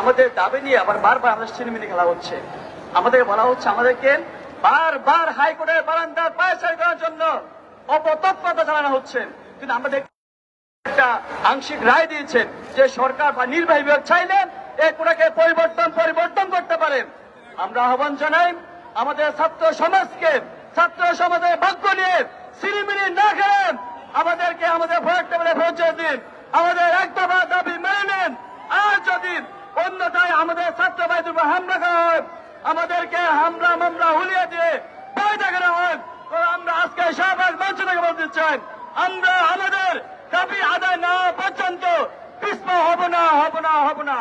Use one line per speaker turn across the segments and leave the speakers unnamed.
আমাদের দাবি নিয়ে আবার বারবার আমাদের ছিনিমিনি খেলা হচ্ছে। আমাদের বলা হচ্ছে আমাদেরকে বারবার হাইকোর্টের বারান্দার পায়চারি করার জন্য অপতৎপরতা চালানো হচ্ছে। কিন্তু আমাদের একটা আংশিক রায় দিয়েছেন যে সরকার বা নির্বাহী বিভাগ চাইলেন এই কোটাকে পরিবর্তন পরিবর্তন করতে পারেন আমরা আহ্বান জানাই আমাদের ছাত্র সমাজকে, ছাত্র সমাজের ভাগ্য নিয়ে সিরিমিনি না খেলেন আমাদেরকে আমাদের ভোট টেবিলে পৌঁছে দিন। আমাদের এক দফা দাবি মেনে নেন। আর যদি অন্যথায় আমাদের ছাত্র ভাইদের উপর হামলা করা হয় আমাদেরকে হামলা মামলা হুলিয়ে দিয়ে ভয় দেখানো হয় আমরা আজকে শাহবাগ মঞ্চ থেকে বলতে চাই, আমরা আমাদের দাবি আদায় না পর্যন্ত পিছপা হব না হব না হব না।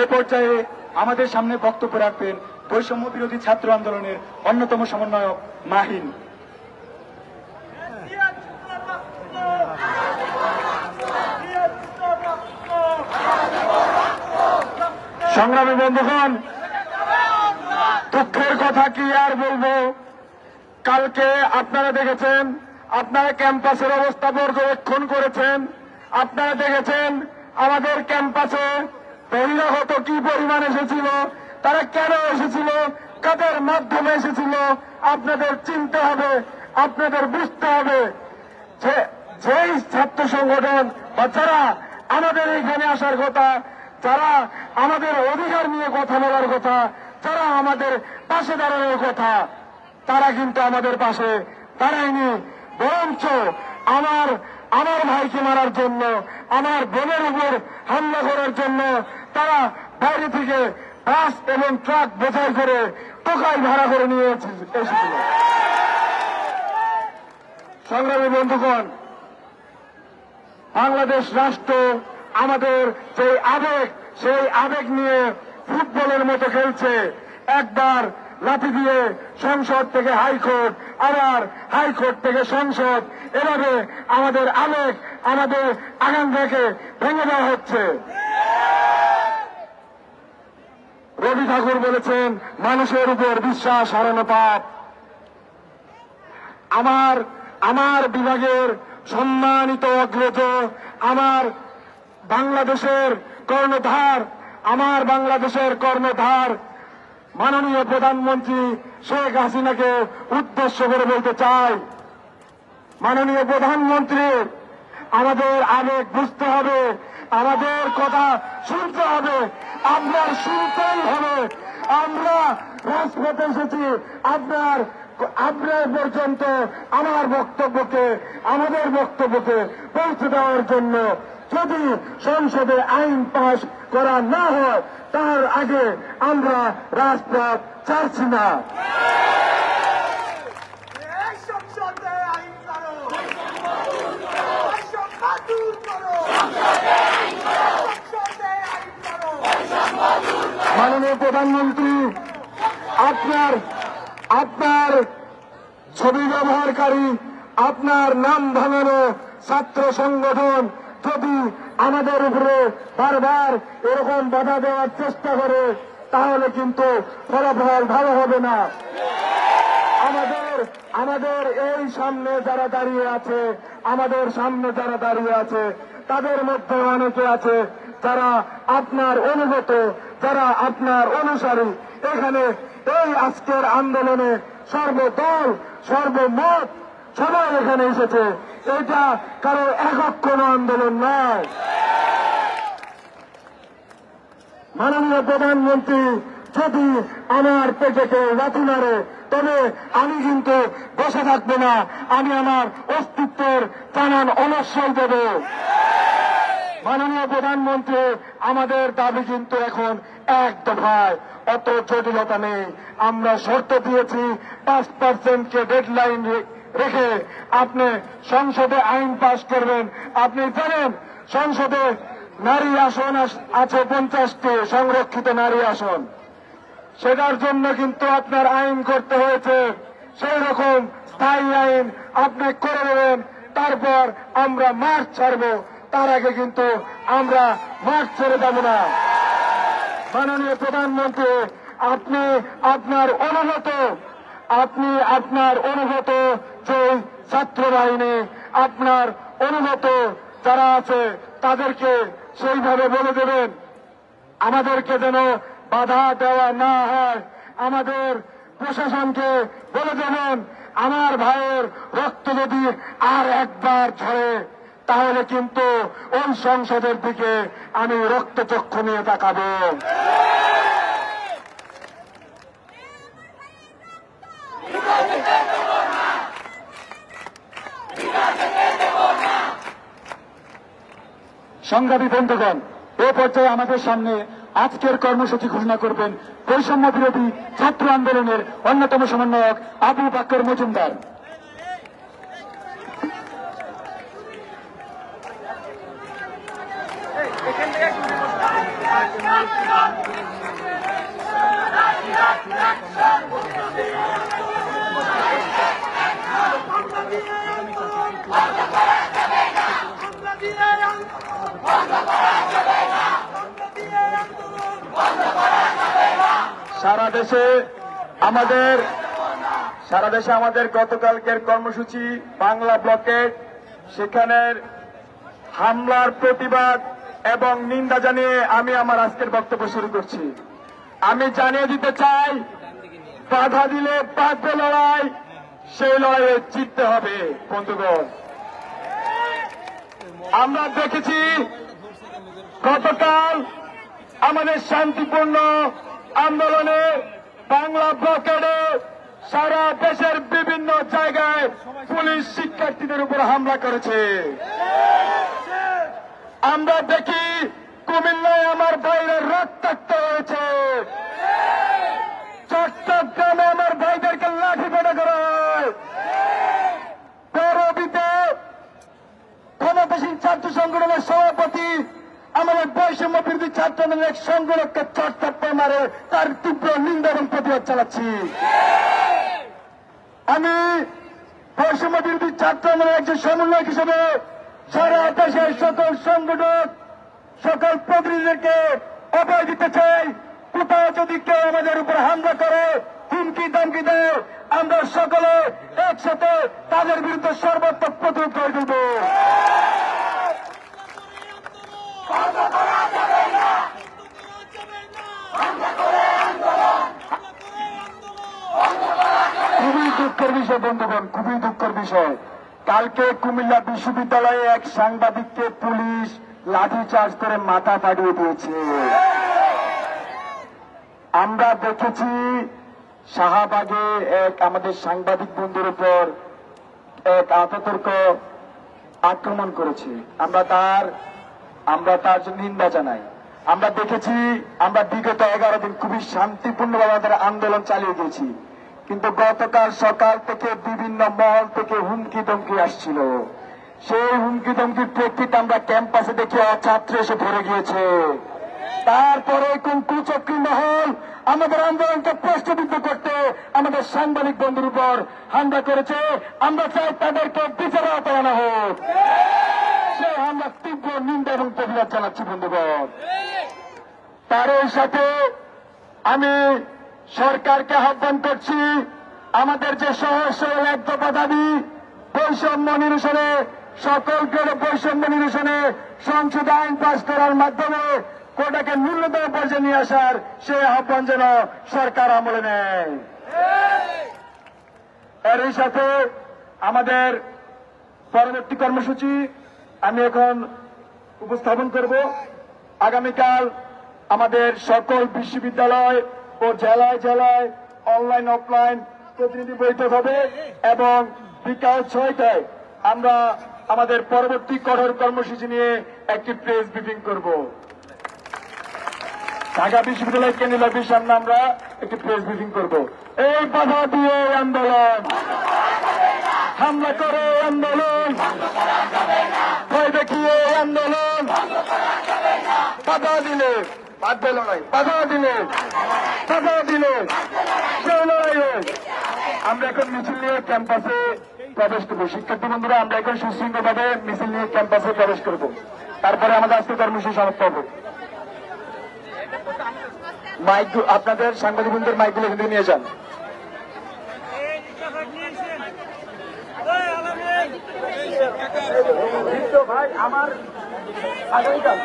এ পর্যায়ে আমাদের সামনে বক্তব্য রাখবেন বৈষম্য বিরোধী ছাত্র আন্দোলনের অন্যতম সমন্বয়ক মাহিন। সংগ্রামী বন্ধুগণ, দুঃখের কথা কি আর বলব? কালকে আপনারা দেখেছেন, আপনারা ক্যাম্পাসের অবস্থা পর্যবেক্ষণ করেছেন। আপনারা দেখেছেন, আমাদের ক্যাম্পাসে বহিরাগত কি পরিমাণ এসেছিল, তারা কেন এসেছিল, কাদের মাধ্যমে এসেছিল, আপনাদের চিনতে হবে, আপনাদের বুঝতে হবে। যেই ছাত্র সংগঠন বা যারা আমাদের এইখানে আসার কথা যারা আমাদের অধিকার নিয়ে কথা বলার কথা, যারা আমাদের পাশে দাঁড়ানোর কথা, তারা কিন্তু আমাদের পাশে দাঁড়ায়নি। বরঞ্চ আমার আমার ভাইকে মারার জন্য, আমার বোনের উপর হামলা করার জন্য তারা বাইরে থেকে বাস এবং ট্রাক বোঝাই করে টোকাই ভাড়া করে নিয়ে এসেছিল। সংগ্রামী বন্ধুগণ, বাংলাদেশ রাষ্ট্র আমাদের সেই আবেগ সেই আবেগ নিয়ে ফুটবলের মতো খেলছে। একবার লাঠি দিয়ে সংসদ থেকে হাইকোর্ট, আবার হাইকোর্ট থেকে সংসদ। এভাবে আমাদের আবেগ, আমাদের আকাঙ্ক্ষাকে ভেঙে দেওয়া হচ্ছে। রবি ঠাকুর বলেছেন, মানুষের উপর বিশ্বাস হারানো পাপ। আমার আমার বিভাগের সম্মানিত অগ্রজ, আমার বাংলাদেশের কর্ণধার, আমার বাংলাদেশের কর্ণধার মাননীয় প্রধানমন্ত্রী শেখ হাসিনাকে উদ্দেশ্য করে বলতে চাই। মাননীয় প্রধানমন্ত্রী, আমাদের আবেগ বুঝতে হবে, আমাদের কথা শুনতে হবে আমরা শুনতেই হবে। আমরা রাজপথে এসেছি। আপনার আপনার পর্যন্ত আমার বক্তব্যকে আমাদের বক্তব্যকে পৌঁছে দেওয়ার জন্য যদি সংসদে আইন পাশ করা না হয় তার আগে আমরা রাজপথ ছাড়ছি না।
এই সংসদে আইন করো বৈষম্য দূর করো সংসদে আইন করো
মাননীয় প্রধানমন্ত্রী আপনার আপনার ছবি ব্যবহারকারী, আপনার নাম ভাঙানো ছাত্র সংগঠন যদি আমাদের উপরে বারবার এরকম বাধা দেওয়ার চেষ্টা করে, তাহলে কিন্তু ফলাফল ভালো হবে না। আমাদের আমাদের এই সামনে যারা দাঁড়িয়ে আছে, আমাদের সামনে যারা দাঁড়িয়ে আছে, তাদের মধ্যে অনেকে আছে যারা আপনার অনুগত, যারা আপনার অনুসারী, এখানে এই আজকের আন্দোলনে সর্বদল, সর্বমত সবাই এখানে এসেছে। এটা কারও একক কোন আন্দোলন নয়। মাননীয় প্রধানমন্ত্রী, যদি আমার পেটেকে লাথি মারে, তবে আমি কিন্তু বসে থাকব না। আমি আমার অস্তিত্বের জানান অনশ্বর দেব। মাননীয় প্রধানমন্ত্রী, আমাদের দাবি কিন্তু এখন এক দফায়। অত জটিলতা নেই। আমরা শর্ত দিয়েছি, পাঁচ পার্সেন্টকে ডেডলাইন রেখে আপনি সংসদে আইন পাশ করবেন। আপনি জানেন, সংসদে নারী আসন আস- আছে পঞ্চাশটি, সংরক্ষিত নারী আসন। সেটার জন্য কিন্তু আপনার আইন করতে হয়েছে। সেই রকম স্থায়ী আইন আপনি করে দেবেন। তারপর আমরা মাঠ ছাড়বো। তার আগে কিন্তু আমরা মাঠ ছেড়ে যাব না। মাননীয় প্রধানমন্ত্রী, আপনি আপনার অনুগত, আপনি আপনার অনুগত যে ছাত্র বাহিনী আপনার অনুগত যারা আছে তাদেরকে সেইভাবে বলে দেবেন। আমাদেরকে যেন বাধা দেওয়া না হয়, আমাদের প্রশাসনকে বলে দেবেন, আমার ভাইয়ের রক্ত যদি আর একবার ঝরে তাহলে কিন্তু ওই সংসদের দিকে আমি রক্ত রক্তচক্ষু নিয়ে তাকাবো। সংগ্রামী বন্ধুগণ, এ পর্যায়ে আমাদের সামনে আজকের কর্মসূচি ঘোষণা করবেন বৈষম্য বিরোধী ছাত্র আন্দোলনের অন্যতম সমন্বয়ক আবু বাক্কর মজুমদার। সারা দেশে আমাদের সারা দেশে আমাদের গতকালকের কর্মসূচি বাংলা ব্লকের সেখানের হামলার প্রতিবাদ এবং নিন্দা জানিয়ে আমি আমার আজকের বক্তব্য শুরু করছি। আমি জানিয়ে দিতে চাই, বাধা দিলে বাঁধবে লড়াই, সেই লড়াইয়ে জিততে হবে, বন্ধুগণ। আমরা দেখেছি, গতকাল আমাদের শান্তিপূর্ণ আন্দোলনে বাংলা ব্লকেডে সারা দেশের বিভিন্ন জায়গায় পুলিশ শিক্ষার্থীদের উপর হামলা করেছে। দেখি কুমিল্লায় আমার ভাইরা রক্তাক্ত হয়েছে। চট্টগ্রামে আমার ভাইদেরকে লাঠি পেটা করা ক্ষমতাসীন ছাত্র সংগঠনের সভাপতি আমাদের বৈষম্য বিরোধী ছাত্র আন্দোলনের এক সংগঠককে চট্টাপ্পা মারে। তার তীব্র নিন্দা এবং প্রতিবাদ চালাচ্ছি আমি বৈষম্য বিরোধী ছাত্র আন্দোলনের একজন সমন্বয়ক হিসেবে সারা দেশের সকল সংগঠক, সকল প্রতিনিধিদেরকে অভয় দিতে চাই। কোথাও যদি কেউ আমাদের উপর হামলা করে, হুমকি, দামকি দেয়, আমরা সকলে একসাথে তাদের বিরুদ্ধে সর্বাত্মক প্রতিরোধ করে তুলব। খুবই দুঃখের বিষয়, বন্ধুগণ, খুবই দুঃখের বিষয়। কালকে কুমিল্লা বিশ্ববিদ্যালয়ে এক সাংবাদিককে পুলিশ লাঠিচার্জ করে মাথা ফাটিয়ে দিয়েছে। আমরা দেখেছি শাহবাগে এক আমাদের সাংবাদিক বন্ধুর উপর এক আততর্ক আক্রমণ করেছে। আমরা তার আমরা তার নিন্দা জানাই। আমরা দেখেছি, আমরা বিগত এগারো দিন খুবই শান্তিপূর্ণভাবে আন্দোলন চালিয়ে গেছি কিন্তু গতকাল সকাল থেকে বিভিন্ন মহল থেকে হুমকি ধমকি আসছিল। সেই হুমকি ধমকির প্রেক্ষিতে আমরা ক্যাম্পাসে দেখি ছাত্র এসে ভরে গিয়েছে। তারপরে কোন কুচক্রী মহল আমাদের আন্দোলনকে প্রশ্নবিদ্ধ করতে আমাদের সাংবাদিক বন্ধুর উপর হামলা করেছে। আমরা চাই তাদেরকে বিচার আওতায় আনা হোক। সে আমরা তীব্র নিন্দা এবং প্রতিবাদ জানাচ্ছি বন্ধুগণ। তার সাথে আমি সরকারকে আহ্বান করছি, আমাদের যে সহজ এক দফা দাবি, বৈষম্য নিরসনে সকল গ্রেডে বৈষম্য নিরসনে সংসদ আইন পাশ করার মাধ্যমে কোটাকে ন্যূনতম পর্যায়ে নিয়ে আসার সে আহ্বান যেন সরকার আমলে নেয়। এরই সাথে আমাদের পরবর্তী কর্মসূচি আমি এখন উপস্থাপন করব। আগামীকাল আমাদের সকল বিশ্ববিদ্যালয় জেলায় জেলায় অনলাইন অফলাইন প্রতিনিধি বৈঠক হবে এবং বিকাল ছয়টায় আমরা আমাদের পরবর্তী কঠোর কর্মসূচি নিয়ে একটি প্রেস ব্রিফিং করব। ঢাকা বিশ্ববিদ্যালয় কেন্দ্রীয় অফিস সামনে আমরা একটি প্রেস ব্রিফিং করব। এই বাধা দিয়ে আন্দোলন। হামলা করে আন্দোলন। ভয় দেখিয়ে আন্দোলন। বাধা দিলে বাধ্য লড়াই, বাধা দিলে বাধা দিলে সেই লড়াইয়ে আমরা এখন মিছিল নিয়ে ক্যাম্পাসে প্রবেশ করব। শিক্ষার্থী বন্ধুরা, আমরা এখন সুশৃঙ্খলভাবে মিছিল নিয়ে ক্যাম্পাসে প্রবেশ করব। তারপরে আমাদের আজকে কর্মসূচি সমাপ্ত হবে। মাইক, আপনাদের সাংবাদিক বন্ধুদের মাইকগুলো কিন্তু নিয়ে যান।
ভাই, আমার আগামীকাল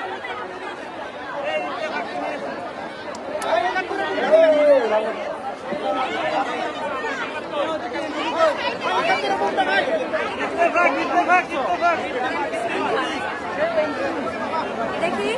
দেখি।